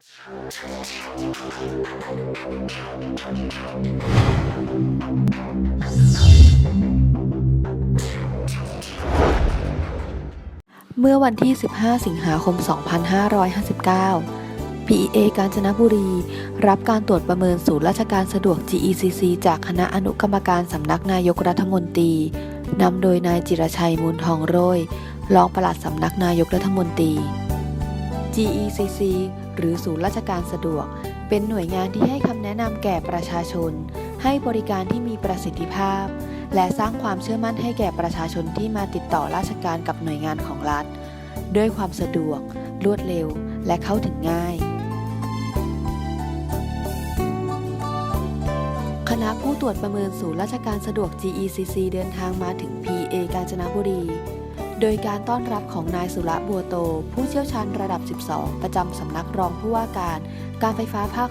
เมื่อวันที่ 15 สิงหาคม 2559 PEA กาญจนบุรี รับการตรวจประเมินศูนย์ราชการสะดวก GECC จากคณะอนุกรรมการสำนักนายกรัฐมนตรี นำโดยนายจิรชัยมูลทองโรยรองปลัดสำนักนายกรัฐมนตรี GECC หรือศูนย์ราชการสะดวก เป็นหน่วยงานที่ให้คำแนะนำแก่ประชาชน ให้บริการที่มีประสิทธิภาพ และสร้างความเชื่อมั่นให้แก่ประชาชนที่มาติดต่อราชการกับหน่วยงานของรัฐ ด้วยความสะดวก รวดเร็ว และเข้าถึงง่ายคณะผู้ตรวจประเมินศูนย์ราชการสะดวก GECC เดินทางมาถึง PA กาญจนบุรี โดยการต้อนรับของนายสุระบัวโต ผู้เชี่ยวชาญระดับ 12 ประจำสำนักรองผู้ว่าการ การไฟฟ้าภาค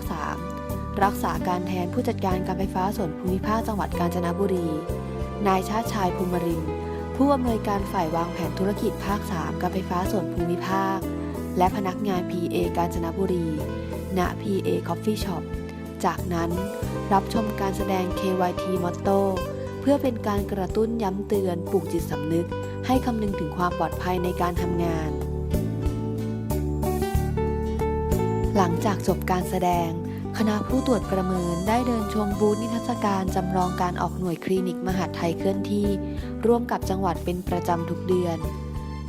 3 รักษาการแทนผู้จัดการการไฟฟ้าส่วนภูมิภาคจังหวัดกาญจนบุรี นายชาติชายภูมิริน ผู้อำนวยการฝ่ายวางแผนธุรกิจภาค 3 การไฟฟ้าส่วนภูมิภาค และพนักงาน PA กาญจนบุรี ณ PA Coffee Shop จากนั้นรับชมการแสดง KYT Motto เพื่อเป็นการกระตุ้นย้ำเตือนปลูกจิตสำนึก ให้คำนึงถึงความปลอดภัยในการทำงาน หลังจากจบการแสดง คณะผู้ตรวจประเมินได้เดินชมบูธนิทรรศการจำลองการออกหน่วยคลินิกมหาดไทยเคลื่อนที่ ร่วมกับจังหวัดเป็นประจำทุกเดือน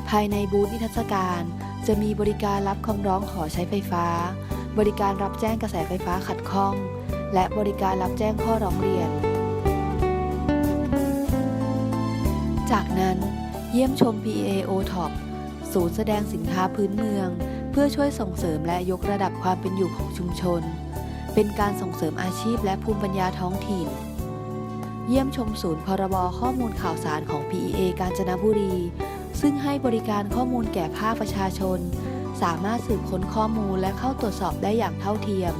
ภายในบูธนิทรรศการ จะมีบริการรับคำร้องขอใช้ไฟฟ้า บริการรับแจ้งกระแสไฟฟ้าขัดข้อง และบริการรับแจ้งข้อร้องเรียนจากนั้น เยี่ยมชม PA o t o p ศูนย์แสดงสินค้าพื้นเมือง เพื่อช่วยส่งเสริมและยกระดับความเป็นอยู่ของชุมชน เป็นการส่งเสริมอาชีพและภูมิปัญญาท้องถิ่น เยี่ยมชมศูนย์พรบข้อมูลข่าวสารของ PEA กาญจนบุรี ซึ่งให้บริการข้อมูลแก่ภาคประชาชน สามารถสืบค้นข้อมูลและเข้าตรวจสอบได้อย่างเท่าเทียม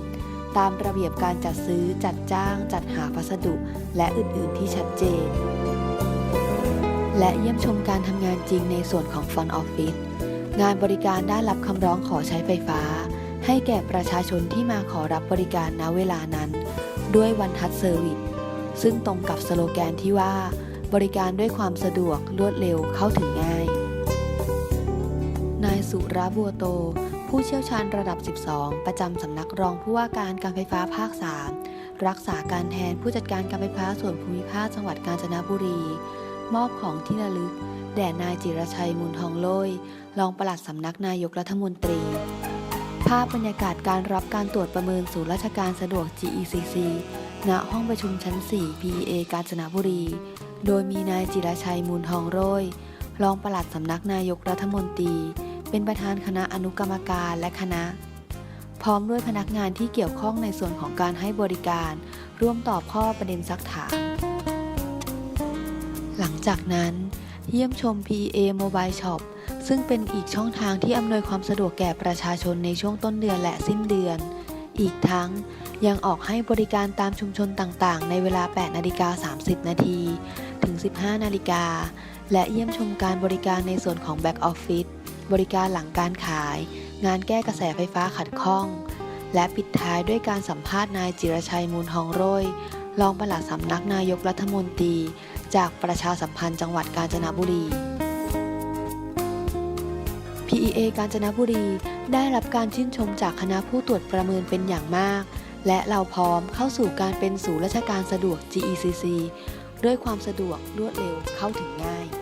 ตามระเบียบการจัดซื้อจัดจ้าง จัดหาพัสดุ และอื่น ๆ ที่ชัดเจน และเยี่ยมชมการทำงานจริงในส่วนของฟอนต์ออฟฟิศงานบริการได้รับคำร้องขอใช้ไฟฟ้า ให้แก่ประชาชนที่มาขอรับบริการณเวลานั้น ด้วยวันทัศเซอร์วิสซึ่งตรงกับสโลแกนที่ว่า บริการด้วยความสะดวกรวดเร็วเข้าถึงง่าย นายสุราบัวโต ผู้เชี่ยวชาญระดับ 12 ประจำสำนักรองผู้ว่าการการไฟฟ้าภาค 3 รักษาการแทนผู้จัดการการไฟฟ้าส่วนภูมิภาคจังหวัดกาญจนบุรี มอบของที่ระลึก แด่นายจิรชัยมูลทองโลยรองปลัดสำนักนายกรัฐมนตรี ภาพบรรยากาศการรับการตรวจประเมินศูนย์ราชการสะดวก GECC ณห้องประชุมชั้น 4 PA กาญจนบุรี โดยมีนายจิรชัยมูลทองโรยรองปลัดสำนักนายกรัฐมนตรี เป็นประธานคณะอนุกรรมการและคณะ พร้อมด้วยพนักงานที่เกี่ยวข้องในส่วนของการให้บริการ ร่วมตอบข้อประเด็นซักถาม หลังจากนั้น เยี่ยมชม PA Mobile Shop ซึ่งเป็นอีกช่องทางที่อำนวยความสะดวกแก่ประชาชนในช่วงต้นเดือนและสิ้นเดือน อีกทั้งยังออกให้บริการตามชุมชนต่างๆ ในเวลา 8 นาฬิกา 30 นาที ถึง 15 นาฬิกา และเยี่ยมชมการบริการในส่วนของ Back Office บริการหลังการขาย งานแก้กระแสไฟฟ้าขัดข้อง และปิดท้ายด้วยการสัมภาษณ์นายจิรชัยมูลทองโรยรองปลัดสำนักนายกรัฐมนตรี จากประชาสัมพันธ์จังหวัดกาญจนบุรี PEA กาญจนบุรีได้รับการชื่นชมจากคณะผู้ตรวจประเมินเป็นอย่างมาก และเราพร้อมเข้าสู่การเป็นศูนย์ราชการสะดวก GECC ด้วยความสะดวกรวดเร็วเข้าถึงง่าย